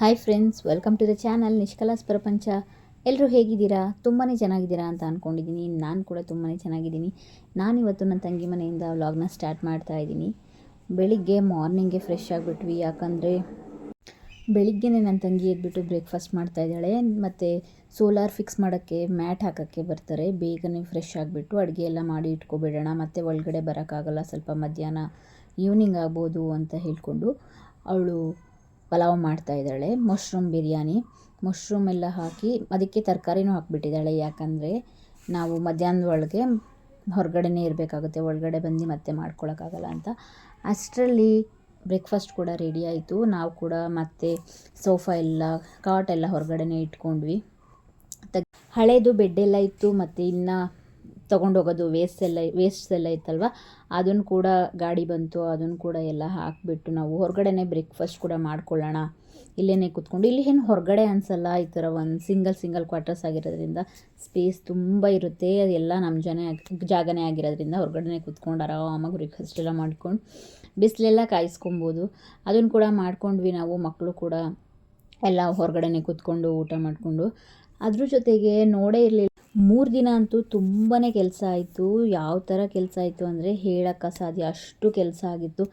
Hi friends welcome to the channel Nishkalas ಪ್ರಪಂಚ ಎಲ್ಲರೂ ಹೇಗಿದ್ದೀರಾ? ತುಂಬಾ ಚೆನ್ನಾಗಿದ್ದೀರಾ ಅಂತ ಅಂದ್ಕೊಂಡಿದ್ದೀನಿ ನಾನು ಕೂಡ ತುಂಬಾ ಚೆನ್ನಾಗಿದ್ದೀನಿ. ನಾನಿವತ್ತು ನನ್ನ ತಂಗಿ ಮನೆಯಿಂದ ವ್ಲಾಗ್ನ ಸ್ಟಾರ್ಟ್ ಮಾಡ್ತಾ ಇದ್ದೀನಿ. ಬೆಳಿಗ್ಗೆ ಮಾರ್ನಿಂಗೆ ಫ್ರೆಶ್ ಆಗಿಬಿಟ್ವಿ. ಯಾಕಂದರೆ ಬೆಳಿಗ್ಗೆನೇ ನನ್ನ ತಂಗಿ ಎದ್ಬಿಟ್ಟು ಬ್ರೇಕ್ಫಾಸ್ಟ್ ಮಾಡ್ತಾ ಇದ್ದಾಳೆ. ಮತ್ತು ಸೋಲಾರ್ ಫಿಕ್ಸ್ ಮಾಡೋಕ್ಕೆ ಮ್ಯಾಟ್ ಹಾಕೋಕ್ಕೆ ಬರ್ತಾರೆ. ಬೇಗನೆ ಫ್ರೆಶ್ ಆಗಿಬಿಟ್ಟು ಅಡುಗೆ ಎಲ್ಲ ಮಾಡಿ ಇಟ್ಕೊಬಿಡೋಣ. ಮತ್ತು ಒಳಗಡೆ ಬರೋಕ್ಕಾಗಲ್ಲ. ಸ್ವಲ್ಪ ಮಧ್ಯಾಹ್ನ ಈವ್ನಿಂಗ್ ಆಗ್ಬೋದು ಅಂತ ಹೇಳಿಕೊಂಡು ಅವಳು ಪಲಾವ್ ಮಾಡ್ತಾ ಇದ್ದಾಳೆ. ಮಶ್ರೂಮ್ ಬಿರಿಯಾನಿ. ಮಶ್ರೂಮ್ ಎಲ್ಲ ಹಾಕಿ ಅದಕ್ಕೆ ತರಕಾರಿನೂ ಹಾಕಿಬಿಟ್ಟಿದ್ದಾಳೆ. ಯಾಕಂದರೆ ನಾವು ಮಧ್ಯಾಹ್ನದ ಒಳಗೆ ಹೊರಗಡೆನೇ ಇರಬೇಕಾಗುತ್ತೆ. ಒಳಗಡೆ ಬಂದು ಮತ್ತೆ ಮಾಡ್ಕೊಳ್ಳೋಕ್ಕಾಗಲ್ಲ ಅಂತ. ಅಷ್ಟರಲ್ಲಿ ಬ್ರೇಕ್ಫಾಸ್ಟ್ ಕೂಡ ರೆಡಿ ಆಯಿತು. ನಾವು ಕೂಡ ಮತ್ತೆ ಸೋಫಾ ಎಲ್ಲ ಕಾಟೆಲ್ಲ ಹೊರಗಡೆನೇ ಇಟ್ಕೊಂಡ್ವಿ. ತಗ್ ಹಳೇದು ಬೆಡ್ ಎಲ್ಲ ಇತ್ತು. ಮತ್ತು ಇನ್ನು ತೊಗೊಂಡೋಗೋದು ವೇಸ್ಟ್ ಎಲ್ಲ ವೇಸ್ಟ್ಸ್ ಎಲ್ಲ ಇತ್ತಲ್ವ? ಅದನ್ನು ಕೂಡ ಗಾಡಿ ಬಂತು ಅದನ್ನು ಕೂಡ ಎಲ್ಲ ಹಾಕಿಬಿಟ್ಟು ನಾವು ಹೊರಗಡೆನೇ ಬ್ರೇಕ್ಫಾಸ್ಟ್ ಕೂಡ ಮಾಡ್ಕೊಳ್ಳೋಣ. ಇಲ್ಲೇ ಕೂತ್ಕೊಂಡು, ಇಲ್ಲಿ ಏನು ಹೊರಗಡೆ ಅನಿಸಲ್ಲ ಈ ಥರ ಒಂದು ಸಿಂಗಲ್ ಸಿಂಗಲ್ ಕ್ವಾರ್ಟರ್ಸ್ ಆಗಿರೋದ್ರಿಂದ ಸ್ಪೇಸ್ ತುಂಬ ಇರುತ್ತೆ. ಅದೆಲ್ಲ ನಮ್ಮ ಜನ ಜಾಗನೇ ಆಗಿರೋದ್ರಿಂದ ಹೊರಗಡೆನೇ ಕೂತ್ಕೊಂಡು ಆರಾಮಾಗಿ ಬ್ರೇಕ್ಫಾಸ್ಟ್ ಎಲ್ಲ ಮಾಡ್ಕೊಂಡು ಬಿಸಿಲೆಲ್ಲ ಕಾಯಿಸ್ಕೊಬೋದು. ಅದನ್ನು ಕೂಡ ಮಾಡ್ಕೊಂಡ್ವಿ ನಾವು ಮಕ್ಕಳು ಕೂಡ. ಎಲ್ಲ ಹೊರಗಡೆನೇ ಕೂತ್ಕೊಂಡು ಊಟ ಮಾಡಿಕೊಂಡು. ಅದ್ರ ಜೊತೆಗೆ ನೋಡೇ ಇರಲಿಲ್ಲ ಮೂರು ದಿನ ಅಂತೂ ತುಂಬಾ ಕೆಲಸ ಆಯಿತು. ಯಾವ ಥರ ಕೆಲಸ ಆಯಿತು ಅಂದರೆ ಹೇಳೋಕ್ಕೆ ಸಾಧ್ಯ ಅಷ್ಟು ಕೆಲಸ ಆಗಿತ್ತು.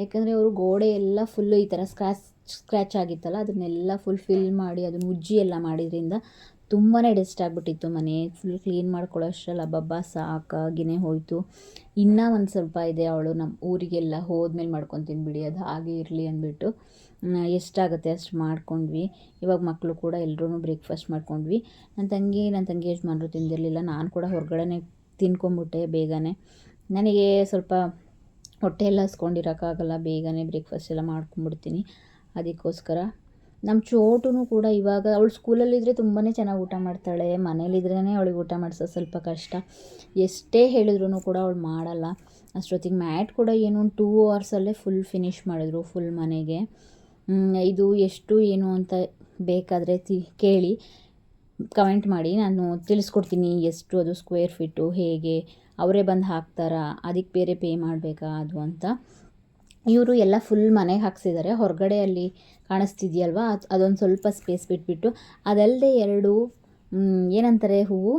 ಯಾಕಂದರೆ ಅವರು ಗೋಡೆ ಎಲ್ಲ ಫುಲ್ಲು ಈ ಥರ ಸ್ಕ್ರ್ಯಾಚ್ ಸ್ಕ್ರ್ಯಾಚ್ ಆಗಿತ್ತಲ್ಲ, ಅದನ್ನೆಲ್ಲ ಫುಲ್ ಫಿಲ್ ಮಾಡಿ ಅದನ್ನು ಉಜ್ಜಿ ಎಲ್ಲ ಮಾಡಿದ್ರಿಂದ ತುಂಬಾ ಡಸ್ಟ್ ಆಗಿಬಿಟ್ಟಿತ್ತು ಮನೆ. ಫುಲ್ ಕ್ಲೀನ್ ಮಾಡ್ಕೊಳ್ಳೋ ಅಷ್ಟರಲ್ಲಿ ಹಬ್ಬಬ್ಬ ಸಾಕಾಗಿನೇ ಹೋಯಿತು. ಇನ್ನೂ ಒಂದು ಸ್ವಲ್ಪ ಇದೆ ಅವಳು ನಮ್ಮ ಊರಿಗೆಲ್ಲ ಹೋದ್ಮೇಲೆ ಮಾಡ್ಕೊತೀನಿ ಬಿಡಿ ಅದು ಹಾಗೆ ಇರಲಿ ಅಂದ್ಬಿಟ್ಟು ಎಷ್ಟಾಗುತ್ತೆ ಅಷ್ಟು ಮಾಡ್ಕೊಂಡ್ವಿ. ಇವಾಗ ಮಕ್ಕಳು ಕೂಡ ಎಲ್ಲರೂ ಬ್ರೇಕ್ಫಾಸ್ಟ್ ಮಾಡ್ಕೊಂಡ್ವಿ. ನನ್ನ ತಂಗಿ ನನ್ನ ತಂಗಿ ಯಜಮಾನ್ರು ತಿಂದಿರಲಿಲ್ಲ. ನಾನು ಕೂಡ ಹೊರಗಡೆನೇ ತಿನ್ಕೊಂಬಿಟ್ಟೆ ಬೇಗನೆ. ನನಗೆ ಸ್ವಲ್ಪ ಹೊಟ್ಟೆ ಎಲ್ಲ ಹಸ್ಕೊಂಡಿರೋಕ್ಕಾಗಲ್ಲ. ಬೇಗನೆ ಬ್ರೇಕ್ಫಾಸ್ಟ್ ಎಲ್ಲ ಮಾಡ್ಕೊಂಬಿಡ್ತೀನಿ. ಅದಕ್ಕೋಸ್ಕರ. ನಮ್ಮ ಚೋಟೂ ಕೂಡ ಇವಾಗ ಅವಳು ಸ್ಕೂಲಲ್ಲಿದ್ದರೆ ತುಂಬಾ ಚೆನ್ನಾಗಿ ಊಟ ಮಾಡ್ತಾಳೆ. ಮನೇಲಿದ್ರೇ ಅವಳಿಗೆ ಊಟ ಮಾಡಿಸೋದು ಸ್ವಲ್ಪ ಕಷ್ಟ. ಎಷ್ಟೇ ಹೇಳಿದ್ರು ಕೂಡ ಅವಳು ಮಾಡಲ್ಲ. ಅಷ್ಟೊತ್ತಿಗೆ ಮ್ಯಾಟ್ ಕೂಡ ಏನು ಒಂದು ಟೂ ಅವರ್ಸಲ್ಲೇ ಫುಲ್ ಫಿನಿಷ್ ಮಾಡಿದ್ರು ಫುಲ್ ಮನೆಗೆ. ಇದು ಎಷ್ಟು, ಏನು ಅಂತ ಬೇಕಾದರೆ ತಿ, ಕೇಳಿ ಕಮೆಂಟ್ ಮಾಡಿ. ನಾನು ತಿಳಿಸ್ಕೊಡ್ತೀನಿ ಎಷ್ಟು ಅದು ಸ್ಕ್ವೇರ್ ಫೀಟು ಹೇಗೆ, ಅವರೇ ಬಂದು ಹಾಕ್ತಾರಾ, ಅದಕ್ಕೆ ಬೇರೆ ಪೇ ಮಾಡಬೇಕಾ, ಅದು ಅಂತ. ಇವರು ಎಲ್ಲ ಫುಲ್ ಮನೆಗೆ ಹಾಕ್ಸಿದ್ದಾರೆ ಹೊರಗಡೆ ಅಲ್ಲಿ ಕಾಣಿಸ್ತಿದೆಯಲ್ವಾ, ಅದು, ಅದೊಂದು ಸ್ವಲ್ಪ ಸ್ಪೇಸ್ ಬಿಟ್ಬಿಟ್ಟು ಅದಲ್ಲದೆ ಎರಡು ಏನಂತಾರೆ ಹೂವು?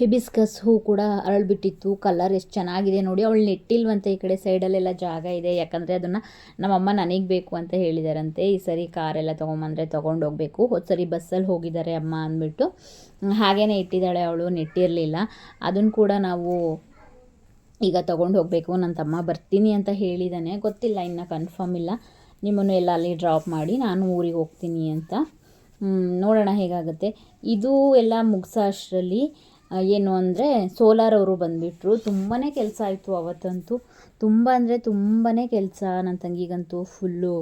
ಹಿಬಿಸ್ಕಸ್ ಹೂ ಕೂಡ ಅರಳ್ಬಿಟ್ಟಿತ್ತು. ಕಲರ್ ಎಷ್ಟು ಚೆನ್ನಾಗಿದೆ ನೋಡಿ. ಅವಳು ನೆಟ್ಟಿಲ್ವಂತೆ ಈ ಕಡೆ ಸೈಡಲ್ಲೆಲ್ಲ ಜಾಗ ಇದೆ. ಯಾಕಂದರೆ ಅದನ್ನು ನಮ್ಮಮ್ಮ ನನಗೆ ಬೇಕು ಅಂತ ಹೇಳಿದಾರಂತೆ. ಈ ಸರಿ ಕಾರೆಲ್ಲ ತೊಗೊಂಬಂದರೆ ತೊಗೊಂಡು ಹೋಗಬೇಕು. ಹೋದ ಸರಿ ಬಸ್ಸಲ್ಲಿ ಹೋಗಿದ್ದಾರೆ ಅಮ್ಮ ಅಂದ್ಬಿಟ್ಟು. ಹಾಗೇ ಇಟ್ಟಿದ್ದಾಳೆ ಅವಳು. ನೆಟ್ಟಿರಲಿಲ್ಲ. ಅದನ್ನು ಕೂಡ ನಾವು ಈಗ ತೊಗೊಂಡು ಹೋಗಬೇಕು. ನನ್ನ ತಮ್ಮ ಬರ್ತೀನಿ ಅಂತ ಹೇಳಿದ್ದಾನೆ ಗೊತ್ತಿಲ್ಲ, ಇನ್ನೂ ಕನ್ಫರ್ಮ್ ಇಲ್ಲ. ನಿಮ್ಮನ್ನು ಎಲ್ಲ ಅಲ್ಲಿ ಡ್ರಾಪ್ ಮಾಡಿ ನಾನು ಊರಿಗೆ ಹೋಗ್ತೀನಿ ಅಂತ. ನೋಡೋಣ ಹೇಗಾಗುತ್ತೆ. ಇದು ಎಲ್ಲ ಮುಗಿಸೋ ಅಷ್ಟರಲ್ಲಿ ಏನು ಅಂದರೆ ಸೋಲಾರ್ ಅವರು ಬಂದುಬಿಟ್ರು. ತುಂಬಾ ಕೆಲಸ ಆಯಿತು ಅವತ್ತಂತೂ. ತುಂಬ ಅಂದರೆ ತುಂಬಾ ಕೆಲಸ ನನ್ನ ತಂಗಿಗಂತೂ ಫುಲ್ಲು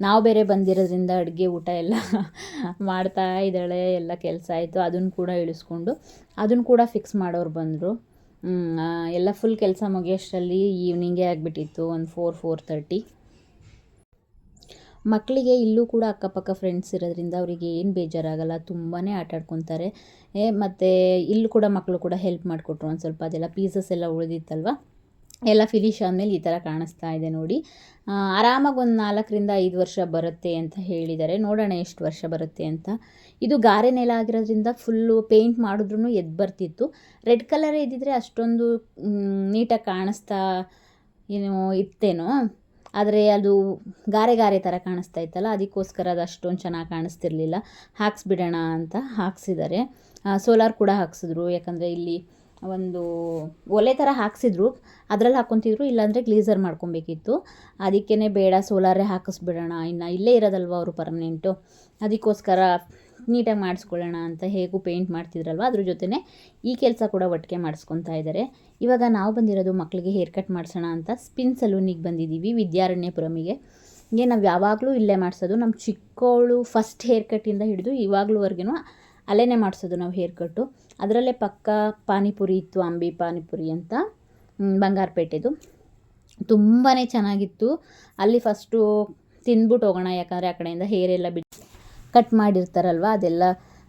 ನಾವು ಬೇರೆ ಬಂದಿರೋದ್ರಿಂದ ಅಡುಗೆ ಊಟ ಎಲ್ಲ ಮಾಡ್ತಾ ಇದ್ದಾಳೆ, ಎಲ್ಲ ಕೆಲಸ ಆಯಿತು. ಅದನ್ನು ಕೂಡ ಇಳಿಸ್ಕೊಂಡು ಅದನ್ನು ಕೂಡ ಫಿಕ್ಸ್ ಮಾಡೋರು ಬಂದರು. ಎಲ್ಲ ಫುಲ್ ಕೆಲಸ ಮುಗಿಯೋಷ್ಟರಲ್ಲಿ ಈವ್ನಿಂಗೇ ಆಗಿಬಿಟ್ಟಿತ್ತು, ಒಂದು ಫೋರ್ ಫೋರ್ ತರ್ಟಿ ಮಕ್ಕಳಿಗೆ ಇಲ್ಲೂ ಕೂಡ ಅಕ್ಕಪಕ್ಕ ಫ್ರೆಂಡ್ಸ್ ಇರೋದ್ರಿಂದ ಅವರಿಗೆ ಏನು ಬೇಜಾರಾಗಲ್ಲ ತುಂಬಾ ಆಟಾಡ್ಕೊತಾರೆ ಮತ್ತು ಇಲ್ಲೂ ಕೂಡ ಮಕ್ಕಳು ಕೂಡ ಹೆಲ್ಪ್ ಮಾಡಿಕೊಟ್ರು ಒಂದು ಸ್ವಲ್ಪ, ಅದೆಲ್ಲ ಪೀಸಸ್ ಎಲ್ಲ ಉಳಿದಿತ್ತಲ್ವ? ಎಲ್ಲ ಫಿನಿಶ್ ಆದಮೇಲೆ ಈ ಥರ ಕಾಣಿಸ್ತಾ ಇದೆ ನೋಡಿ. ಆರಾಮಾಗಿ ಒಂದು ನಾಲ್ಕರಿಂದ ಐದು ವರ್ಷ ಬರುತ್ತೆ ಅಂತ ಹೇಳಿದ್ದಾರೆ. ನೋಡೋಣ ಎಷ್ಟು ವರ್ಷ ಬರುತ್ತೆ ಅಂತ. ಇದು ಗಾರೆ ನೆಲ ಆಗಿರೋದ್ರಿಂದ ಫುಲ್ಲು ಪೇಂಟ್ ಮಾಡಿದ್ರೂ ಎದ್ದು ಬರ್ತಿತ್ತು. ರೆಡ್ ಕಲರೇ ಇದ್ದಿದ್ರೆ ಅಷ್ಟೊಂದು ನೀಟಾಗಿ ಕಾಣಿಸ್ತಾ, ಏನು ಇತ್ತೇನೋ? ಆದರೆ ಅದು ಗಾರೆ ಗಾರೆ ಥರ ಕಾಣಿಸ್ತಾ ಇತ್ತಲ್ಲ, ಅದಕ್ಕೋಸ್ಕರ ಅದು ಅಷ್ಟೊಂದು ಚೆನ್ನಾಗಿ ಕಾಣಿಸ್ತಿರ್ಲಿಲ್ಲ. ಹಾಕ್ಸ್ಬಿಡೋಣ ಅಂತ ಹಾಕ್ಸಿದ್ದಾರೆ ಸೋಲಾರ್ ಕೂಡ ಹಾಕ್ಸಿದ್ರು. ಯಾಕಂದರೆ ಇಲ್ಲಿ ಒಂದು ಒಲೆ ಥರ ಹಾಕ್ಸಿದ್ರು. ಅದರಲ್ಲಿ ಹಾಕ್ಕೊತಿದ್ರು ಇಲ್ಲಾಂದರೆ ಗ್ಲೀಸರ್ ಮಾಡ್ಕೊಬೇಕಿತ್ತು. ಅದಕ್ಕೇ ಬೇಡ, ಸೋಲಾರೇ ಹಾಕಿಸ್ಬಿಡೋಣ. ಇನ್ನು ಇಲ್ಲೇ ಇರೋದಲ್ವ ಅವರು ಪರ್ಮನೆಂಟು ಅದಕ್ಕೋಸ್ಕರ ನೀಟಾಗಿ ಮಾಡಿಸ್ಕೊಳ್ಳೋಣ ಅಂತ ಹೇಗೂ ಪೇಂಟ್ ಮಾಡ್ತಿದ್ರಲ್ವ? ಅದ್ರ ಜೊತೆನೇ ಈ ಕೆಲಸ ಕೂಡ ಒಟ್ಟಿಗೆ ಮಾಡಿಸ್ಕೊತಾ ಇದ್ದಾರೆ. ಇವಾಗ ನಾವು ಬಂದಿರೋದು ಮಕ್ಕಳಿಗೆ ಹೇರ್ ಕಟ್ ಮಾಡಿಸೋಣ ಅಂತ ಸ್ಪಿನ್ ಸಲೂನಿಗೆ ಬಂದಿದ್ದೀವಿ ವಿದ್ಯಾರಣ್ಯಪುರಮಿಗೆ. ಹೀಗೆ ನಾವು ಯಾವಾಗಲೂ ಇಲ್ಲೇ ಮಾಡಿಸೋದು. ನಮ್ಮ ಚಿಕ್ಕವಳು ಫಸ್ಟ್ ಹೇರ್ ಕಟ್ಟಿಂದ ಹಿಡಿದು ಇವಾಗಲೂವರೆಗೂ ಅಲ್ಲೇ ಮಾಡಿಸೋದು ನಾವು ಹೇರ್ ಕಟ್ಟು ಅದರಲ್ಲೇ ಪಕ್ಕ ಪಾನಿಪುರಿ ಇತ್ತು, ಅಂಬಿ ಪಾನಿಪುರಿ ಅಂತ ಬಂಗಾರಪೇಟೆದು. ತುಂಬಾ ಚೆನ್ನಾಗಿತ್ತು. ಅಲ್ಲಿ ಫಸ್ಟು ತಿಂದ್ಬಿಟ್ಟು ಹೋಗೋಣ ಯಾಕಂದರೆ ಆ ಕಡೆಯಿಂದ ಹೇರೆಲ್ಲ ಬಿಟ್ಟು ಕಟ್ ಮಾಡಿರ್ತಾರಲ್ವ, ಅದೆಲ್ಲ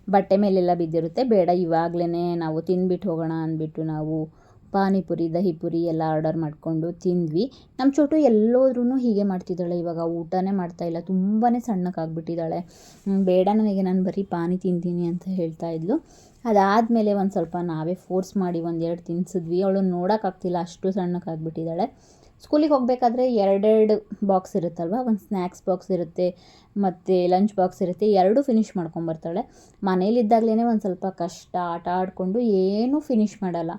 ಬಟ್ಟೆ ಮೇಲೆಲ್ಲ ಬಿದ್ದಿರುತ್ತೆ. ಬೇಡ ಇವಾಗಲೇ ನಾವು ತಿಂದ್ಬಿಟ್ಟು ಹೋಗೋಣ ಅಂದ್ಬಿಟ್ಟು ನಾವು ಪಾನಿಪುರಿ, ದಹಿಪುರಿ ಎಲ್ಲ ಆರ್ಡರ್ ಮಾಡಿಕೊಂಡು ತಿಂದ್ವಿ. ನಮ್ಮ ಚೋಟು ಎಲ್ಲೋದ್ರೂ ಹೀಗೆ ಮಾಡ್ತಿದ್ದಾಳೆ. ಇವಾಗ ಊಟನೇ ಮಾಡ್ತಾ ಇಲ್ಲ. ತುಂಬಾ ಸಣ್ಣಕ್ಕಾಗ್ಬಿಟ್ಟಿದ್ದಾಳೆ ಬೇಡ ನನಗೆ, ನಾನು ಬರೀ ಪಾನಿ ತಿಂತೀನಿ ಅಂತ ಹೇಳ್ತಾ ಇದ್ಲು. ಅದಾದಮೇಲೆ ಒಂದು ಸ್ವಲ್ಪ ನಾವೇ ಫೋರ್ಸ್ ಮಾಡಿ ಒಂದೆರಡು ತಿನ್ಸಿದ್ವಿ. ಅವಳು ನೋಡೋಕ್ಕಾಗ್ತಿಲ್ಲ. ಅಷ್ಟು ಸಣ್ಣಕ್ಕಾಗ್ಬಿಟ್ಟಿದ್ದಾಳೆ ಸ್ಕೂಲಿಗೆ ಹೋಗಬೇಕಾದ್ರೆ ಎರಡೆರಡು ಬಾಕ್ಸ್ ಇರುತ್ತಲ್ವ? ಒಂದು ಸ್ನ್ಯಾಕ್ಸ್ ಬಾಕ್ಸ್ ಇರುತ್ತೆ, ಮತ್ತು ಲಂಚ್ ಬಾಕ್ಸ್ ಇರುತ್ತೆ, ಎರಡೂ ಫಿನಿಷ್ ಮಾಡ್ಕೊಂಬರ್ತಾಳೆ. ಮನೇಲಿದ್ದಾಗಲೇ ಒಂದು ಸ್ವಲ್ಪ ಕಷ್ಟ, ಆಟ ಆಡಿಕೊಂಡು ಏನೂ ಫಿನಿಷ್ ಮಾಡಲ್ಲ.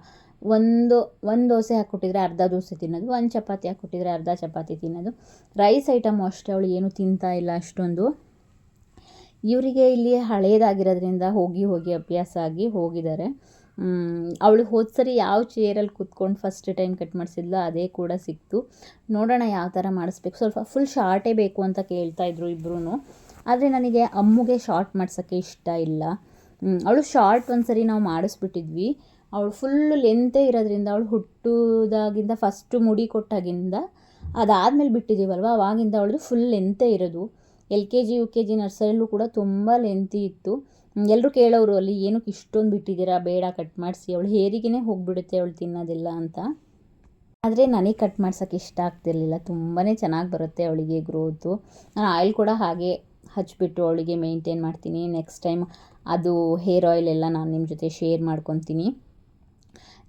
ಒಂದು ಒಂದು ದೋಸೆ ಹಾಕ್ಕೊಟ್ಟಿದ್ರೆ ಅರ್ಧ ದೋಸೆ ತಿನ್ನೋದು, ಒಂದು ಚಪಾತಿ ಹಾಕ್ಕೊಟ್ಟಿದ್ರೆ ಅರ್ಧ ಚಪಾತಿ ತಿನ್ನೋದು. ರೈಸ್ ಐಟಮು ಅಷ್ಟೇ ಅವಳು ಏನೂ ತಿಂತಾ ಇಲ್ಲ ಅಷ್ಟೊಂದು. ಇವರಿಗೆ ಇಲ್ಲಿ ಹಳೆಯದಾಗಿರೋದ್ರಿಂದ ಹೋಗಿ ಹೋಗಿ ಅಭ್ಯಾಸ ಆಗಿ ಹೋಗಿದ್ದಾರೆ. ಅವಳು ಹೋದ ಸರಿ ಯಾವ ಚೇರಲ್ಲಿ ಕೂತ್ಕೊಂಡು ಫಸ್ಟ್ ಟೈಮ್ ಕಟ್ ಮಾಡಿಸಿದ್ಲು ಅದೇ ಕೂಡ ಸಿಕ್ತು. ನೋಡೋಣ ಯಾವ ಥರ ಮಾಡಿಸ್ಬೇಕು. ಸ್ವಲ್ಪ ಫುಲ್ ಶಾರ್ಟೇ ಬೇಕು ಅಂತ ಕೇಳ್ತಾ ಇದ್ರು ಇಬ್ಬರೂ ಆದರೆ ನನಗೆ ಅಮ್ಮುಗೆ ಶಾರ್ಟ್ ಮಾಡ್ಸೋಕ್ಕೆ ಇಷ್ಟ ಇಲ್ಲ. ಅವಳು ಶಾರ್ಟ್ ಒಂದು ಸರಿ ನಾವು ಮಾಡಿಸ್ಬಿಟ್ಟಿದ್ವಿ. ಅವಳು ಫುಲ್ಲು ಲೆಂತೇ ಇರೋದ್ರಿಂದ ಅವಳು ಹುಟ್ಟುದಾಗಿಂದ ಫಸ್ಟು ಮುಡಿ ಕೊಟ್ಟಾಗಿಂದ ಅದಾದಮೇಲೆ ಬಿಟ್ಟಿದ್ದೀವಲ್ವ ಅವಾಗಿಂದ ಅವಳದು ಫುಲ್ ಲೆಂತೇ ಇರೋದು. L K G U K G ನರ್ಸರಿಯಲ್ಲೂ ಕೂಡ ತುಂಬ ಲೆಂತಿ ಇತ್ತು. ಎಲ್ಲರೂ ಕೇಳೋರು ಅಲ್ಲಿ, ಏನಕ್ಕೆ ಇಷ್ಟೊಂದು ಬಿಟ್ಟಿದ್ದೀರಾ? ಬೇಡ ಕಟ್ ಮಾಡಿಸಿ. ಅವಳು ಹೇರಿಗೆನೇ ಹೋಗಿಬಿಡುತ್ತೆ ಅವಳು ತಿನ್ನೋದಿಲ್ಲ ಅಂತ. ಆದರೆ ನನಗೆ ಕಟ್ ಮಾಡ್ಸೋಕ್ಕೆ ಇಷ್ಟ ಆಗ್ತಿರ್ಲಿಲ್ಲ. ತುಂಬಾ ಚೆನ್ನಾಗಿ ಬರುತ್ತೆ ಅವಳಿಗೆ ಗ್ರೋತು ನಾನು ಆಯಿಲ್ ಕೂಡ ಹಾಗೆ ಹಚ್ಚಿಬಿಟ್ಟು ಅವಳಿಗೆ ಮೇಂಟೈನ್ ಮಾಡ್ತೀನಿ. ನೆಕ್ಸ್ಟ್ ಟೈಮ್ ಅದು ಹೇರ್ ಆಯಿಲ್ ಎಲ್ಲ ನಾನು ನಿಮ್ಮ ಜೊತೆ ಶೇರ್ ಮಾಡ್ಕೊತೀನಿ.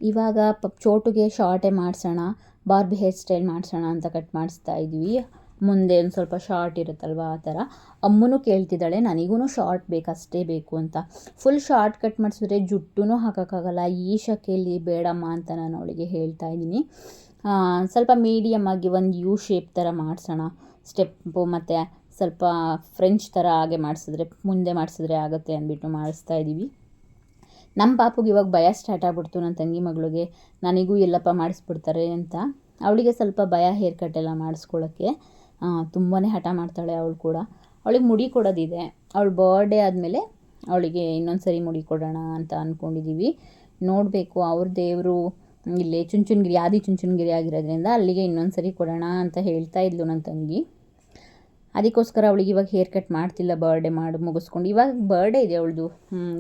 ಇವಾಗ ಪಪ್ ಚೋಟುಗೆ ಶಾರ್ಟೇ ಮಾಡಿಸೋಣ ಬಾರ್ಬಿ ಹೇರ್ ಸ್ಟೈಲ್ ಮಾಡಿಸೋಣ ಅಂತ ಕಟ್ ಮಾಡಿಸ್ತಾ ಇದ್ವಿ. ಮುಂದೆ ಒಂದು ಸ್ವಲ್ಪ ಶಾರ್ಟ್ ಇರುತ್ತಲ್ವ ಆ ಥರ. ಅಮ್ಮನೂ ಕೇಳ್ತಿದ್ದಾಳೆ ನನಗೂ ಶಾರ್ಟ್ ಬೇಕು ಅಷ್ಟೇ ಬೇಕು ಅಂತ. ಫುಲ್ ಶಾರ್ಟ್ ಕಟ್ ಮಾಡಿಸಿದ್ರೆ ಜುಟ್ಟೂ ಹಾಕೋಕ್ಕಾಗಲ್ಲ. ಈ ಶಕೆಯಲ್ಲಿ ಬೇಡಮ್ಮ ಅಂತ ನಾನು ಅವಳಿಗೆ ಹೇಳ್ತಾ ಇದ್ದೀನಿ. ಸ್ವಲ್ಪ ಮೀಡಿಯಮ್ ಆಗಿ ಒಂದು ಯು ಶೇಪ್ ಥರ ಮಾಡಿಸೋಣ. ಸ್ಟೆಪ್ಪು ಮತ್ತು ಸ್ವಲ್ಪ ಫ್ರೆಂಚ್ ಥರ ಹಾಗೆ ಮಾಡಿಸಿದ್ರೆ, ಮುಂದೆ ಮಾಡಿಸಿದ್ರೆ ಆಗುತ್ತೆ ಅಂದ್ಬಿಟ್ಟು ಮಾಡಿಸ್ತಾ ಇದ್ದೀವಿ. ನಮ್ಮ ಪಾಪುಗೆ ಇವಾಗ ಭಯ ಸ್ಟಾರ್ಟ್ ಆಗ್ಬಿಡ್ತು ನನ್ನ ತಂಗಿ ಮಗಳಿಗೆ. ನನಗೂ ಎಲ್ಲಪ್ಪ ಮಾಡಿಸ್ಬಿಡ್ತಾರೆ ಅಂತ. ಅವಳಿಗೆ ಸ್ವಲ್ಪ ಭಯ ಹೇರ್ ಕಟ್ ಎಲ್ಲ ಮಾಡಿಸ್ಕೊಳ್ಳೋಕ್ಕೆ ತುಂಬಾ ಹಠ ಮಾಡ್ತಾಳೆ ಅವಳು ಕೂಡ. ಅವಳಿಗೆ ಮುಡಿ ಕೊಡೋದಿದೆ. ಅವಳ ಬರ್ಡೇ ಆದಮೇಲೆ ಅವಳಿಗೆ ಇನ್ನೊಂದು ಸರಿ ಮುಡಿ ಕೊಡೋಣ ಅಂತ ಅಂದ್ಕೊಂಡಿದ್ದೀವಿ ನೋಡಬೇಕು, ಅವ್ರ ದೇವರು ಇಲ್ಲಿ ಚುಂಚುನಗಿರಿ, ಆದಿ ಚುಂಚುನಗಿರಿ ಆಗಿರೋದ್ರಿಂದ ಅಲ್ಲಿಗೆ ಇನ್ನೊಂದು ಸರಿ ಕೊಡೋಣ ಅಂತ ಹೇಳ್ತಾ ಇದ್ಲು ನನ್ನ ತಂಗಿ. ಅದಕ್ಕೋಸ್ಕರ ಅವಳಿಗೆ ಇವಾಗ ಹೇರ್ ಕಟ್ ಮಾಡ್ತಿಲ್ಲ ಬರ್ಡೇ ಮಾಡಿ, ಮುಗಿಸ್ಕೊಂಡು. ಇವಾಗ ಬರ್ಡೇ ಇದೆ ಅವಳದು.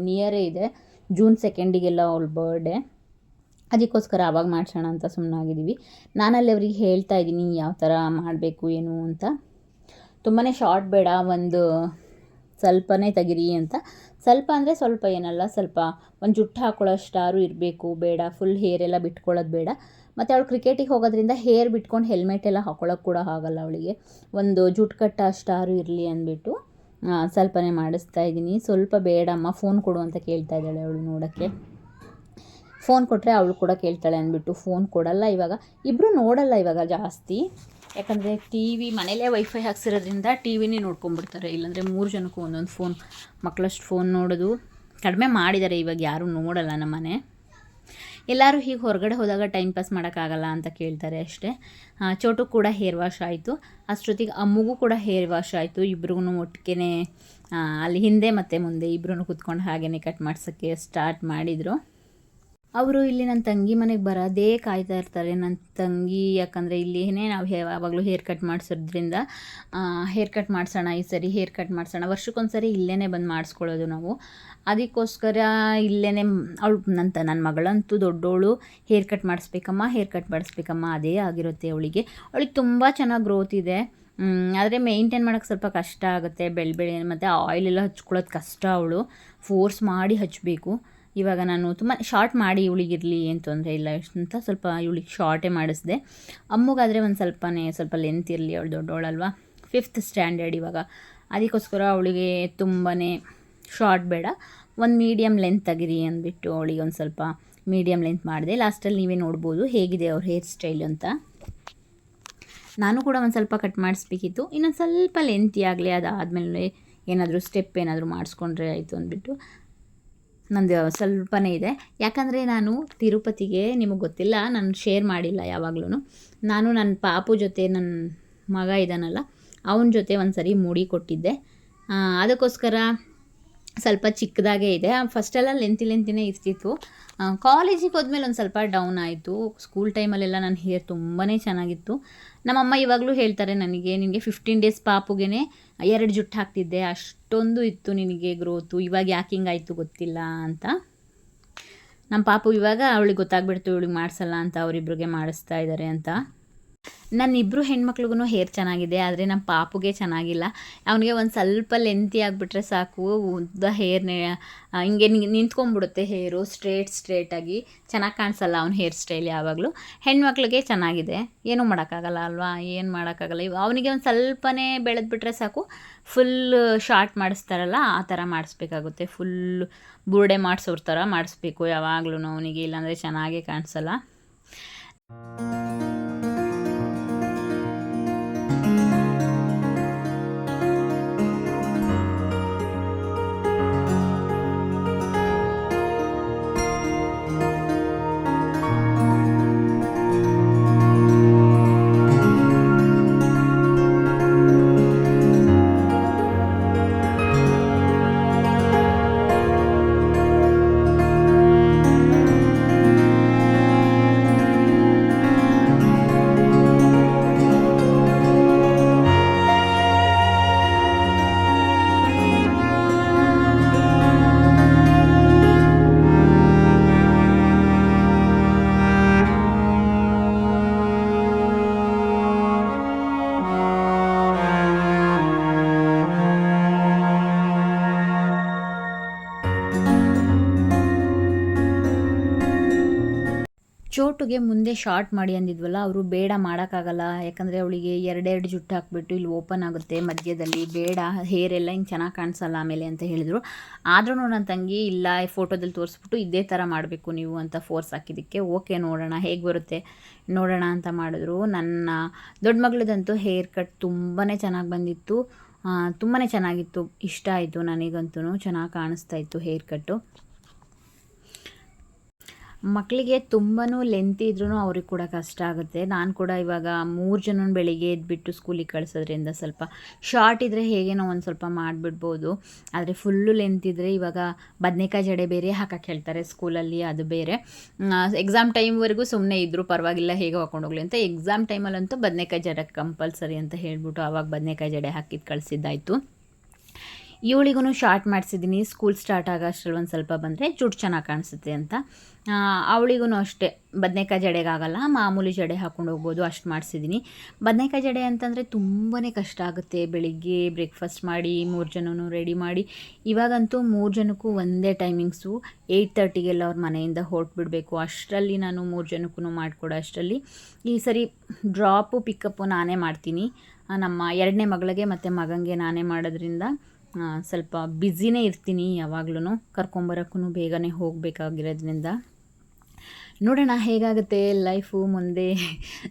ನಿಯರೇ ಇದೆ. ಜೂನ್ ಸೆಕೆಂಡಿಗೆಲ್ಲ ಅವಳ ಬರ್ಡೇ ಅದಕ್ಕೋಸ್ಕರ ಆವಾಗ ಮಾಡಿಸೋಣ ಅಂತ ಸುಮ್ಮನಾಗಿದ್ದೀವಿ ನಾನಲ್ಲಿ ಅವ್ರಿಗೆ ಹೇಳ್ತಾ ಇದ್ದೀನಿ, ಯಾವ ಥರ ಮಾಡಬೇಕು, ಏನು ಅಂತ. ತುಂಬಾ ಶಾರ್ಟ್ ಬೇಡ, ಒಂದು ಸ್ವಲ್ಪನೇ ತೆಗಿರಿ ಅಂತ. ಸ್ವಲ್ಪ ಅಂದರೆ ಸ್ವಲ್ಪ ಏನಲ್ಲ, ಸ್ವಲ್ಪ ಒಂದು ಜುಟ್ಟು ಹಾಕೊಳ್ಳೋಷ್ಟಾರು ಇರಬೇಕು, ಬೇಡ ಫುಲ್ ಹೇರ್ ಎಲ್ಲ ಬಿಟ್ಕೊಳ್ಳೋದು ಬೇಡ. ಮತ್ತು ಅವಳು ಕ್ರಿಕೆಟಿಗೆ ಹೋಗೋದ್ರಿಂದ ಹೇರ್ ಬಿಟ್ಕೊಂಡು ಹೆಲ್ಮೆಟ್ ಎಲ್ಲ ಹಾಕೊಳ್ಳೋಕೆ ಕೂಡ ಆಗಲ್ಲ ಅವಳಿಗೆ. ಒಂದು ಜುಟ್ಟು ಕಟ್ಟ ಅಷ್ಟಾರು ಇರಲಿ ಅಂದ್ಬಿಟ್ಟು ಸ್ವಲ್ಪನೇ ಮಾಡಿಸ್ತಾ ಇದ್ದೀನಿ. ಸ್ವಲ್ಪ ಬೇಡಮ್ಮ ಫೋನ್ ಕೊಡು ಅಂತ ಕೇಳ್ತಾ ಇದ್ದಾಳೆ ಅವಳು ನೋಡೋಕ್ಕೆ. ಫೋನ್ ಕೊಟ್ಟರೆ ಅವಳು ಕೂಡ ಕೇಳ್ತಾಳೆ ಅಂದ್ಬಿಟ್ಟು ಫೋನ್ ಕೊಡಲ್ಲ ಇವಾಗ. ಇಬ್ಬರು ನೋಡಲ್ಲ ಇವಾಗ ಜಾಸ್ತಿ. ಯಾಕಂದರೆ ಟಿ ವಿ ಮನೇಲೇ ವೈಫೈ ಹಾಕ್ಸಿರೋದ್ರಿಂದ ಟಿ ವಿನೇ ನೋಡ್ಕೊಂಬಿಡ್ತಾರೆ ಇಲ್ಲಾಂದರೆ ಮೂರು ಜನಕ್ಕೂ ಒಂದೊಂದು ಫೋನ್ ಮಕ್ಕಳಷ್ಟು ಫೋನ್ ನೋಡೋದು ಕಡಿಮೆ ಮಾಡಿದ್ದಾರೆ ಇವಾಗ ಯಾರೂ ನೋಡಲ್ಲ ನಮ್ಮನೆ. ಎಲ್ಲರೂ ಹೀಗೆ ಹೊರಗಡೆ ಹೋದಾಗ ಟೈಮ್ ಪಾಸ್ ಮಾಡೋಕ್ಕಾಗಲ್ಲ ಅಂತ ಕೇಳ್ತಾರೆ ಅಷ್ಟೇ. ಚೋಟು ಕೂಡ ಹೇರ್ ವಾಶ್ ಆಯಿತು. ಅಷ್ಟೊತ್ತಿಗೆ ಅಮ್ಮಗೂ ಕೂಡ ಹೇರ್ ವಾಶ್ ಆಯಿತು. ಇಬ್ರಿಗೂ ಒಟ್ಟಿಗೆ ಅಲ್ಲಿ ಹಿಂದೆ ಮತ್ತು ಮುಂದೆ ಇಬ್ಬರೂ ಕುತ್ಕೊಂಡು ಹಾಗೇ ಕಟ್ ಮಾಡ್ಸೋಕ್ಕೆ ಸ್ಟಾರ್ಟ್ ಮಾಡಿದರು. ಅವರು ಇಲ್ಲಿ ನನ್ನ ತಂಗಿ ಮನೆಗೆ ಬರೋದೇ ಕಾಯ್ತಾ ಇರ್ತಾರೆ. ನನ್ನ ತಂಗಿ ಯಾಕಂದರೆ ಇಲ್ಲಿನೇ ನಾವು ಹೇ ಯಾವಾಗಲೂ ಹೇರ್ ಕಟ್ ಮಾಡಿಸೋದ್ರಿಂದ ಹೇರ್ ಕಟ್ ಮಾಡಿಸೋಣ, ಈ ಸರಿ ಹೇರ್ ಕಟ್ ಮಾಡಿಸೋಣ ವರ್ಷಕ್ಕೊಂದು ಸರಿ ಇಲ್ಲೇ ಬಂದು ಮಾಡಿಸ್ಕೊಳ್ಳೋದು ನಾವು. ಅದಕ್ಕೋಸ್ಕರ ಇಲ್ಲೇ ಅವಳು ನಂತ ನನ್ನ ಮಗಳಂತೂ ದೊಡ್ಡವಳು ಹೇರ್ ಕಟ್ ಮಾಡಿಸ್ಬೇಕಮ್ಮ ಹೇರ್ ಕಟ್ ಮಾಡಿಸ್ಬೇಕಮ್ಮ, ಅದೇ ಆಗಿರುತ್ತೆ ಅವಳಿಗೆ. ಅವಳಿಗೆ ತುಂಬ ಚೆನ್ನಾಗಿ ಗ್ರೋತ್ ಇದೆ. ಆದರೆ ಮೇಂಟೈನ್ ಮಾಡೋಕ್ಕೆ ಸ್ವಲ್ಪ ಕಷ್ಟ ಆಗುತ್ತೆ ಬೆಳೆ ಬೆಳೆ ಮತ್ತು ಆಯಿಲ್ ಎಲ್ಲ ಹಚ್ಕೊಳ್ಳೋದು ಕಷ್ಟ ಅವಳು. ಫೋರ್ಸ್ ಮಾಡಿ ಹಚ್ಚಬೇಕು ಇವಾಗ ನಾನು ತುಂಬ ಶಾರ್ಟ್ ಮಾಡಿ ಇವಳಿಗಿರಲಿ ಏನು ತೊಂದರೆ ಇಲ್ಲ ಅಂತ ಸ್ವಲ್ಪ ಇವಳಿಗೆ ಶಾರ್ಟೇ ಮಾಡಿಸಿದೆ. ಅಮ್ಮಗಾದರೆ ಒಂದು ಸ್ವಲ್ಪನೇ, ಸ್ವಲ್ಪ ಲೆಂತ್ ಇರಲಿ ಅವಳು ದೊಡ್ಡವಳಲ್ವಾ ಫಿಫ್ತ್ ಸ್ಟ್ಯಾಂಡರ್ಡ್ ಇವಾಗ. ಅದಕ್ಕೋಸ್ಕರ ಅವಳಿಗೆ ತುಂಬಾ ಶಾರ್ಟ್ ಬೇಡ. ಒಂದು ಮೀಡಿಯಮ್ ಲೆಂತ್ ತೆಗಿರಿ ಅಂದ್ಬಿಟ್ಟು ಅವಳಿಗೆ ಒಂದು ಸ್ವಲ್ಪ ಮೀಡಿಯಮ್ ಲೆಂತ್ ಮಾಡಿದೆ. ಲಾಸ್ಟಲ್ಲಿ ನೀವೇ ನೋಡ್ಬೋದು ಹೇಗಿದೆ ಅವ್ರ ಹೇರ್ ಸ್ಟೈಲ್ ಅಂತ. ನಾನು ಕೂಡ ಒಂದು ಸ್ವಲ್ಪ ಕಟ್ ಮಾಡಿಸ್ಬೇಕಿತ್ತು. ಇನ್ನೊಂದು ಸ್ವಲ್ಪ ಲೆಂತಿ ಆಗಲಿ ಅದಾದಮೇಲೆ ಏನಾದರೂ ಸ್ಟೆಪ್ ಏನಾದರೂ ಮಾಡಿಸ್ಕೊಂಡ್ರೆ ಆಯಿತು ಅಂದ್ಬಿಟ್ಟು. ನಂದು ಸ್ವಲ್ಪನೇ ಇದೆ. ಯಾಕಂದರೆ ನಾನು ತಿರುಪತಿಗೆ ನಿಮಗೆ ಗೊತ್ತಿಲ್ಲ, ನಾನು ಶೇರ್ ಮಾಡಿಲ್ಲ ಯಾವಾಗ್ಲೂ ನಾನು ನನ್ನ ಪಾಪು ಜೊತೆ ನನ್ನ ಮಗ ಇದ್ದಾನಲ್ಲ ಅವನ ಜೊತೆ ಒಂದು ಸರಿ ಮೂಡಿ ಕೊಟ್ಟಿದ್ದೆ. ಅದಕ್ಕೋಸ್ಕರ ಸ್ವಲ್ಪ ಚಿಕ್ಕದಾಗೇ ಇದೆ. ಫಸ್ಟೆಲ್ಲ ಲೆಂತಿ ಲೆಂತಿನೇ ಇರ್ತಿತ್ತು. ಕಾಲೇಜಿಗೆ ಹೋದ್ಮೇಲೆ ಒಂದು ಸ್ವಲ್ಪ ಡೌನ್ ಆಯಿತು. ಸ್ಕೂಲ್ ಟೈಮಲ್ಲೆಲ್ಲ ನನ್ನ ಹೇರ್ ತುಂಬಾ ಚೆನ್ನಾಗಿತ್ತು. ನಮ್ಮಮ್ಮ ಇವಾಗಲೂ ಹೇಳ್ತಾರೆ, ನನಗೆ ನಿನಗೆ ಫಿಫ್ಟೀನ್ ಡೇಸ್ ಪಾಪುಗೆ ಎರಡು ಜುಟ್ಟು ಹಾಕ್ತಿದ್ದೆ ಅಷ್ಟೊಂದು ಇತ್ತು ನಿನಗೆ ಗ್ರೋತು ಇವಾಗ ಯಾಕೆ ಹಿಂಗಾಯಿತು ಗೊತ್ತಿಲ್ಲ ಅಂತ. ನಮ್ಮ ಪಾಪು ಇವಾಗ ಅವಳಿಗೆ ಗೊತ್ತಾಗ್ಬಿಡ್ತು, ಇವಳಿಗೆ ಮಾಡಿಸಲ್ಲ ಅಂತ ಅವರಿಬ್ರಿಗೆ ಮಾಡಿಸ್ತಾ ಇದ್ದಾರೆ ಅಂತ. ನನ್ನ ಇಬ್ಬರು ಹೆಣ್ಮಕ್ಳಿಗೂ ಹೇರ್ ಚೆನ್ನಾಗಿದೆ, ಆದರೆ ನಮ್ಮ ಪಾಪುಗೆ ಚೆನ್ನಾಗಿಲ್ಲ. ಅವನಿಗೆ ಒಂದು ಸ್ವಲ್ಪ ಲೆಂತಿ ಆಗಿಬಿಟ್ರೆ ಸಾಕು. ಉದ್ದ ಹೇರ್ ಹಿಂಗೆ ನಿಂತ್ಕೊಂಡ್ಬಿಡುತ್ತೆ ಹೇರು ಸ್ಟ್ರೇಟ್ ಸ್ಟ್ರೇಟಾಗಿ ಚೆನ್ನಾಗಿ ಕಾಣಿಸಲ್ಲ ಅವ್ನ ಹೇರ್ ಸ್ಟೈಲ್ ಯಾವಾಗಲೂ. ಹೆಣ್ಮಕ್ಳಿಗೆ ಚೆನ್ನಾಗಿದೆ. ಏನೂ ಮಾಡೋಕ್ಕಾಗಲ್ಲ ಅಲ್ವಾ? ಏನು ಮಾಡೋಕ್ಕಾಗಲ್ಲ. ಅವನಿಗೆ ಒಂದು ಸ್ವಲ್ಪನೇ ಬೆಳೆದ್ಬಿಟ್ರೆ ಸಾಕು. ಫುಲ್ ಶಾರ್ಟ್ ಮಾಡಿಸ್ತಾರಲ್ಲ, ಆ ಥರ ಮಾಡಿಸ್ಬೇಕಾಗುತ್ತೆ. ಫುಲ್ ಬುರುಡೆ ಮಾಡಿಸೋರ್ ಥರ ಮಾಡಿಸ್ಬೇಕು ಯಾವಾಗಲೂ ಅವನಿಗೆ. ಇಲ್ಲಾಂದರೆ ಚೆನ್ನಾಗೇ ಕಾಣಿಸಲ್ಲ. ಚೋಟುಗೆ ಮುಂದೆ ಶಾರ್ಟ್ ಮಾಡಿ ಅಂದಿದ್ವಲ್ಲ, ಅವರು ಬೇಡ ಮಾಡೋಕ್ಕಾಗಲ್ಲ. ಯಾಕಂದರೆ ಅವಳಿಗೆ ಎರಡೆರಡು ಜುಟ್ಟು ಹಾಕ್ಬಿಟ್ಟು ಇಲ್ಲಿ ಓಪನ್ ಆಗುತ್ತೆ ಮಧ್ಯದಲ್ಲಿ. ಬೇಡ ಹೇರ್ ಎಲ್ಲ ಹಿಂಗೆ ಚೆನ್ನಾಗಿ ಕಾಣಿಸಲ್ಲ ಆಮೇಲೆ ಅಂತ ಹೇಳಿದರು. ಆದ್ರೂ ನನ್ನ ತಂಗಿ, ಇಲ್ಲ ಫೋಟೋದಲ್ಲಿ ತೋರಿಸ್ಬಿಟ್ಟು ಇದೇ ಥರ ಮಾಡಬೇಕು ನೀವು ಅಂತ ಫೋರ್ಸ್ ಹಾಕಿದ್ದಕ್ಕೆ ಓಕೆ ನೋಡೋಣ, ಹೇಗೆ ಬರುತ್ತೆ? ನೋಡೋಣ ಅಂತ ಮಾಡಿದ್ರು. ನನ್ನ ದೊಡ್ಡ ಮಗಳದಂತೂ ಹೇರ್ ಕಟ್ ತುಂಬಾ ಚೆನ್ನಾಗಿ ಬಂದಿತ್ತು. ತುಂಬಾ ಚೆನ್ನಾಗಿತ್ತು. ಇಷ್ಟ ಆಯಿತು ನನಗಂತೂ ಚೆನ್ನಾಗಿ ಕಾಣಿಸ್ತಾ ಇತ್ತು ಹೇರ್ ಕಟ್ಟು ಮಕ್ಕಳಿಗೆ ತುಂಬಾ ಲೆಂತಿ ಇದ್ರೂ ಅವ್ರಿಗೆ ಕೂಡ ಕಷ್ಟ ಆಗುತ್ತೆ. ನಾನು ಕೂಡ ಇವಾಗ ಮೂರು ಜನ ಬೆಳಿಗ್ಗೆ ಎದ್ಬಿಟ್ಟು ಸ್ಕೂಲಿಗೆ ಕಳಿಸೋದ್ರಿಂದ ಸ್ವಲ್ಪ ಶಾರ್ಟ್ ಇದ್ದರೆ ಹೇಗೇನೋ ಒಂದು ಸ್ವಲ್ಪ ಮಾಡಿಬಿಡ್ಬೋದು. ಆದರೆ ಫುಲ್ಲು ಲೆಂತ್ ಇದ್ದರೆ ಇವಾಗ ಬದನೇಕಾಯಿ ಜಡೆ ಬೇರೆ ಹಾಕಕ್ಕೆ ಹೇಳ್ತಾರೆ ಸ್ಕೂಲಲ್ಲಿ ಅದು ಬೇರೆ. ಎಕ್ಸಾಮ್ ಟೈಮ್ವರೆಗೂ ಸುಮ್ಮನೆ ಇದ್ದರೂ ಪರವಾಗಿಲ್ಲ ಹೇಗೆ ಹೋಗ್ಲಿ ಅಂತ. ಎಕ್ಸಾಮ್ ಟೈಮಲ್ಲಂತೂ ಬದನೇಕಾಯಿ ಜಡೆ ಕಂಪಲ್ಸರಿ ಅಂತ ಹೇಳ್ಬಿಟ್ಟು ಆವಾಗ ಬದನೇಕಾಯಿ ಜಡೆ ಹಾಕಿದ್ದು ಕಳಿಸಿದ್ದಾಯಿತು. ಇವಳಿಗೂ ಶಾರ್ಟ್ ಮಾಡಿಸಿದ್ದೀನಿ ಸ್ಕೂಲ್ ಸ್ಟಾರ್ಟ್ ಆಗೋಷ್ಟ್ರಲ್ಲಿ ಒಂದು ಸ್ವಲ್ಪ ಬಂದರೆ ಜುಟ್ಟು ಚೆನ್ನಾಗಿ ಕಾಣಿಸುತ್ತೆ ಅಂತ. ಅವಳಿಗೂ ಅಷ್ಟೇ. ಬದನೇಕಾಯಿ ಜಡೆಗಾಗಲ್ಲ ಮಾಮೂಲಿ ಜಡೆ ಹಾಕ್ಕೊಂಡು ಹೋಗ್ಬೋದು. ಅಷ್ಟು ಮಾಡಿಸಿದ್ದೀನಿ ಬದನೇಕಾಯಿ ಜಡೆ ಅಂತಂದರೆ ತುಂಬಾ ಕಷ್ಟ ಆಗುತ್ತೆ. ಬೆಳಿಗ್ಗೆ ಬ್ರೇಕ್ಫಾಸ್ಟ್ ಮಾಡಿ, ಮೂರು ಜನನೂ ರೆಡಿ ಮಾಡಿ. ಇವಾಗಂತೂ ಮೂರು ಜನಕ್ಕೂ ಒಂದೇ ಟೈಮಿಂಗ್ಸು ಏಯ್ಟ್ ತರ್ಟಿಗೆಲ್ಲ ಅವ್ರ ಮನೆಯಿಂದ ಹೊರಟ್ಬಿಡ್ಬೇಕು. ಅಷ್ಟರಲ್ಲಿ ನಾನು ಮೂರು ಜನಕ್ಕೂ ಮಾಡಿಕೊಡೋ ಅಷ್ಟರಲ್ಲಿ. ಈ ಸರಿ ಡ್ರಾಪು ಪಿಕಪ್ಪು ನಾನೇ ಮಾಡ್ತೀನಿ. ನಮ್ಮ ಎರಡನೇ ಮಗಳಿಗೆ ಮತ್ತು ಮಗನಿಗೆ ನಾನೇ ಮಾಡೋದ್ರಿಂದ ಸ್ವಲ್ಪ ಬ್ಯುಸಿನೇ ಇರ್ತೀನಿ ಯಾವಾಗ್ಲೂ ಕರ್ಕೊಂಬರೋಕ್ಕೂ ಬೇಗನೆ ಹೋಗಬೇಕಾಗಿರೋದ್ರಿಂದ. ನೋಡೋಣ ಹೇಗಾಗುತ್ತೆ ಲೈಫು ಮುಂದೆ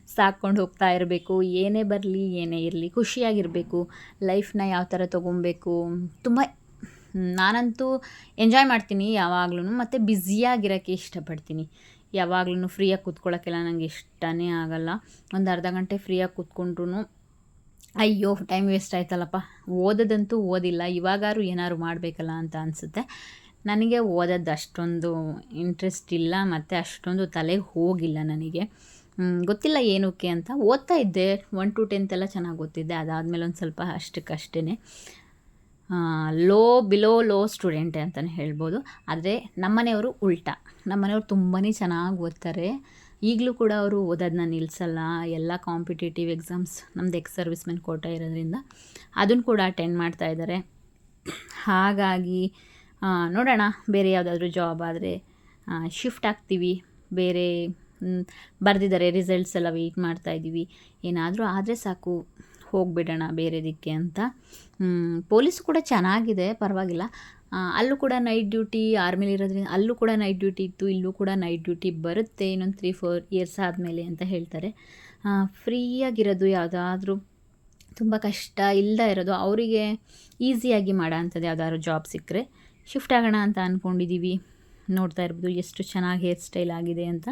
ಸಾಕ್ಕೊಂಡು ಹೋಗ್ತಾ ಇರಬೇಕು. ಏನೇ ಬರಲಿ, ಏನೇ ಇರಲಿ, ಖುಷಿಯಾಗಿರಬೇಕು. ಲೈಫ್ನ ಯಾವ ಥರ ತೊಗೊಬೇಕು? ತುಂಬ ನಾನಂತೂ ಎಂಜಾಯ್ ಮಾಡ್ತೀನಿ ಯಾವಾಗ್ಲೂ ಮತ್ತು ಬ್ಯುಸಿಯಾಗಿರೋಕ್ಕೆ ಇಷ್ಟಪಡ್ತೀನಿ. ಯಾವಾಗ್ಲೂ ಫ್ರೀಯಾಗಿ ಕೂತ್ಕೊಳ್ಳೋಕ್ಕೆಲ್ಲ ನನಗೆ ಇಷ್ಟನೇ ಆಗೋಲ್ಲ. ಒಂದು ಅರ್ಧ ಗಂಟೆ ಫ್ರೀಯಾಗಿ ಕೂತ್ಕೊಂಡ್ರು ಅಯ್ಯೋ ಟೈಮ್ ವೇಸ್ಟ್ ಆಯ್ತಲ್ಲಪ್ಪ. ಓದೋದಂತೂ ಓದಿಲ್ಲ. ಇವಾಗಾರು ಏನಾದ್ರು ಮಾಡಬೇಕಲ್ಲ ಅಂತ ಅನಿಸುತ್ತೆ. ನನಗೆ ಓದೋದು ಅಷ್ಟೊಂದು ಇಂಟ್ರೆಸ್ಟ್ ಇಲ್ಲ, ಮತ್ತು ಅಷ್ಟೊಂದು ತಲೆ ಹೋಗಿಲ್ಲ ನನಗೆ. ಗೊತ್ತಿಲ್ಲ ಏನಕ್ಕೆ ಅಂತ. ಓದ್ತಾ ಇದ್ದೆ. ಒನ್ ಟು ಟೆಂತ್ ಎಲ್ಲ ಚೆನ್ನಾಗಿ ಓದ್ತಿದ್ದೆ. ಅದಾದಮೇಲೆ ಒಂದು ಸ್ವಲ್ಪ ಅಷ್ಟಕ್ಕಷ್ಟೇ ಲೋ ಬಿಲೋ ಲೋ ಸ್ಟೂಡೆಂಟೆ ಅಂತಲೇ ಹೇಳ್ಬೋದು. ಆದರೆ ನಮ್ಮನೆಯವರು ಉಲ್ಟಾ. ನಮ್ಮನೆಯವರು ತುಂಬಾ ಚೆನ್ನಾಗಿ ಓದ್ತಾರೆ. ಈಗಲೂ ಕೂಡ ಅವರು ಓದೋದನ್ನ ನಿಲ್ಲಿಸಲ್ಲ ಎಲ್ಲ ಕಾಂಪಿಟೇಟಿವ್ ಎಕ್ಸಾಮ್ಸ್ ನಮ್ದು ಎಕ್ಸ್ ಸರ್ವಿಸ್ ಮೆನ್ ಕೋಟ ಇರೋದ್ರಿಂದ ಅದನ್ನು ಕೂಡ ಅಟೆಂಡ್ ಮಾಡ್ತಾ ಇದ್ದಾರೆ ಹಾಗಾಗಿ ನೋಡೋಣ, ಬೇರೆ ಯಾವುದಾದ್ರೂ ಜಾಬ್ ಆದರೆ ಶಿಫ್ಟ್ ಆಗ್ತೀವಿ. ಬೇರೆ ಬರೆದಿದ್ದಾರೆ ರಿಸಲ್ಟ್ಸ್ ಎಲ್ಲ ವೆಯ್ಟ್ ಮಾಡ್ತಾ ಇದ್ದೀವಿ ಏನಾದರೂ ಆದರೆ ಸಾಕು, ಹೋಗಿಬಿಡೋಣ ಬೇರೆದಕ್ಕೆ ಅಂತ. ಪೊಲೀಸ್ ಕೂಡ ಚೆನ್ನಾಗಿದೆ, ಪರವಾಗಿಲ್ಲ. ಅಲ್ಲೂ ಕೂಡ ನೈಟ್ ಡ್ಯೂಟಿ ಆರ್ಮಿಲಿ ಇರೋದ್ರಿಂದ ಅಲ್ಲೂ ಕೂಡ ನೈಟ್ ಡ್ಯೂಟಿ ಇತ್ತು, ಇಲ್ಲೂ ಕೂಡ ನೈಟ್ ಡ್ಯೂಟಿ ಬರುತ್ತೆ, ಇನ್ನೊಂದು ತ್ರೀ ಫೋರ್ ಇಯರ್ಸ್ ಆದಮೇಲೆ ಅಂತ ಹೇಳ್ತಾರೆ. ಫ್ರೀಯಾಗಿರೋದು ಯಾವುದಾದ್ರೂ ತುಂಬ ಕಷ್ಟ ಇಲ್ಲದ ಇರೋದು, ಅವರಿಗೆ ಈಸಿಯಾಗಿ ಮಾಡೋ ಅಂಥದ್ದು ಯಾವುದಾದ್ರು ಜಾಬ್ ಸಿಕ್ಕರೆ ಶಿಫ್ಟ್ ಆಗೋಣ ಅಂತ ಅಂದ್ಕೊಂಡಿದ್ದೀವಿ ನೋಡ್ತಾ ಇರ್ಬೋದು ಎಷ್ಟು ಚೆನ್ನಾಗಿ ಹೇರ್ ಸ್ಟೈಲ್ ಆಗಿದೆ ಅಂತ.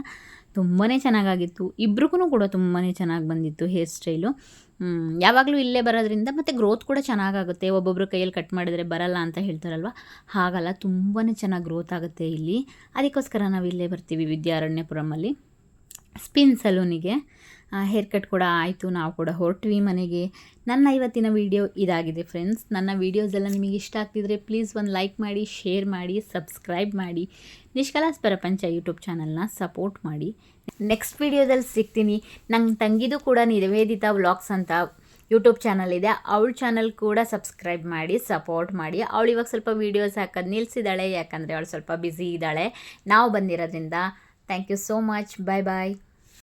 ತುಂಬಾ ಚೆನ್ನಾಗಾಗಿತ್ತು ಇಬ್ರಿಗೂ ಕೂಡ ತುಂಬಾ ಚೆನ್ನಾಗಿ ಬಂದಿತ್ತು ಹೇರ್ ಸ್ಟೈಲು ಯಾವಾಗಲೂ ಇಲ್ಲೇ ಬರೋದ್ರಿಂದ ಮತ್ತು ಗ್ರೋತ್ ಕೂಡ ಚೆನ್ನಾಗಾಗುತ್ತೆ. ಒಬ್ಬೊಬ್ಬರು ಕೈಯಲ್ಲಿ ಕಟ್ ಮಾಡಿದ್ರೆ ಬರಲ್ಲ ಅಂತ ಹೇಳ್ತಾರಲ್ವ? ಹಾಗಲ್ಲ ತುಂಬಾ ಚೆನ್ನಾಗಿ ಗ್ರೋತ್ ಆಗುತ್ತೆ ಇಲ್ಲಿ. ಅದಕ್ಕೋಸ್ಕರ ನಾವು ಇಲ್ಲೇ ಬರ್ತೀವಿ ವಿದ್ಯಾರಣ್ಯಪುರಮಲ್ಲಿ ಸ್ಪಿನ್ ಸಲೂನಿಗೆ ಹೇರ್ ಕಟ್ ಕೂಡ ಆಯಿತು. ನಾವು ಕೂಡ ಹೊರಟ್ವಿ ಮನೆಗೆ. ನನ್ನ ಇವತ್ತಿನ ವಿಡಿಯೋ ಇದಾಗಿದೆ ಫ್ರೆಂಡ್ಸ್ ನನ್ನ ವೀಡಿಯೋಸ್ ಎಲ್ಲ ನಿಮಗೆ ಇಷ್ಟ ಆಗ್ತಿದ್ರೆ ಪ್ಲೀಸ್ ಒಂದು ಲೈಕ್ ಮಾಡಿ ಶೇರ್ ಮಾಡಿ ಸಬ್ಸ್ಕ್ರೈಬ್ ಮಾಡಿ. ನಿಷ್ಕಲಾಸ್ ಪ್ರಪಂಚ ಯೂಟ್ಯೂಬ್ ಚಾನಲ್ನ ಸಪೋರ್ಟ್ ಮಾಡಿ. ನೆಕ್ಸ್ಟ್ ವೀಡಿಯೋದಲ್ಲಿ ಸಿಗ್ತೀನಿ. ನನ್ನ ತಂಗಿದು ಕೂಡ ನಿರ್ವೇದಿತ ವ್ಲಾಗ್ಸ್ ಅಂತ ಯೂಟ್ಯೂಬ್ ಚಾನಲ್ ಇದೆ. ಅವಳ ಚಾನಲ್ ಕೂಡ ಸಬ್ಸ್ಕ್ರೈಬ್ ಮಾಡಿ ಸಪೋರ್ಟ್ ಮಾಡಿ. ಅವಳು ಇವಾಗ ಸ್ವಲ್ಪ ವೀಡಿಯೋಸ್ ಹಾಕೋದು ನಿಲ್ಲಿಸಿದ್ದಾಳೆ ಯಾಕಂದರೆ ಅವಳು ಸ್ವಲ್ಪ ಬ್ಯುಸಿ ಇದ್ದಾಳೆ ನಾವು ಬಂದಿರೋದ್ರಿಂದ thank you so much bye bye